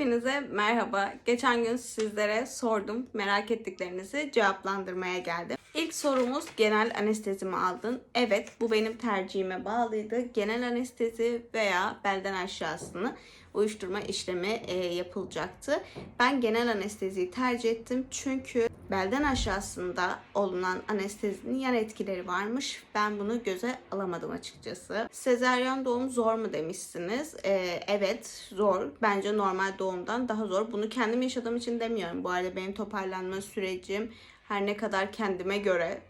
Hepinize merhaba. Geçen gün sizlere sordum. Merak ettiklerinizi cevaplandırmaya geldim. İlk sorumuz genel anestezi mi aldın? Evet, bu benim tercihime bağlıydı. Genel anestezi veya belden aşağısını uyuşturma işlemi e, yapılacaktı. Ben genel anesteziyi tercih ettim çünkü belden aşağısında olunan anestezinin yan etkileri varmış. Ben bunu göze alamadım açıkçası. Sezaryen doğum zor mu demişsiniz? E, evet zor. Bence normal doğumdan daha zor. Bunu kendim yaşadığım için demiyorum. Bu arada benim toparlanma sürecim her ne kadar kendime göre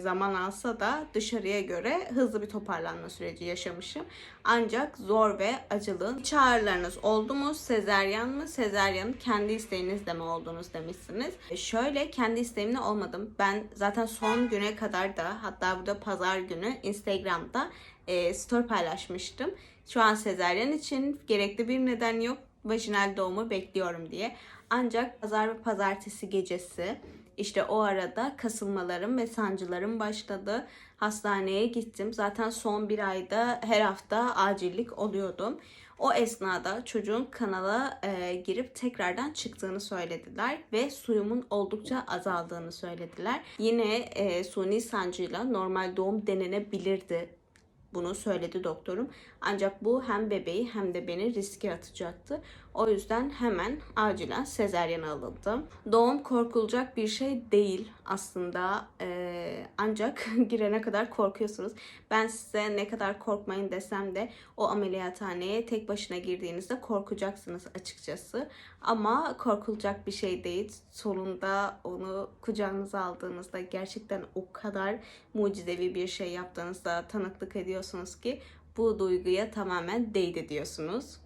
zaman alsa da dışarıya göre hızlı bir toparlanma süreci yaşamışım. Ancak zor ve acılı. İç ağrılarınız oldu mu? Sezeryan mı? Sezeryanın kendi isteğinizle mi oldunuz demişsiniz. E, şöyle kendi isteğimle olmadım. Ben zaten son güne kadar da hatta burada pazar günü Instagram'da e, story paylaşmıştım. Şu an sezeryan için gerekli bir neden yok. Vajinal doğumu bekliyorum diye. Ancak pazar ve pazartesi gecesi işte o arada kasılmalarım ve sancılarım başladı. Hastaneye gittim. Zaten son bir ayda her hafta acillik oluyordum. O esnada çocuğun kanala e, girip tekrardan çıktığını söylediler ve suyumun oldukça azaldığını söylediler. Yine e, suni sancıyla normal doğum denenebilirdi bunu söyledi doktorum. Ancak bu hem bebeği hem de beni riske atacaktı. O yüzden hemen acilen sezeryen alındım. Doğum korkulacak bir şey değil aslında. Ee, ancak girene kadar korkuyorsunuz. Ben size ne kadar korkmayın desem de o ameliyathaneye tek başına girdiğinizde korkacaksınız açıkçası. Ama korkulacak bir şey değil. Sonunda onu kucağınıza aldığınızda gerçekten o kadar mucizevi bir şey yaptığınızda tanıklık ediyorsunuz ki bu duyguya tamamen değdi diyorsunuz.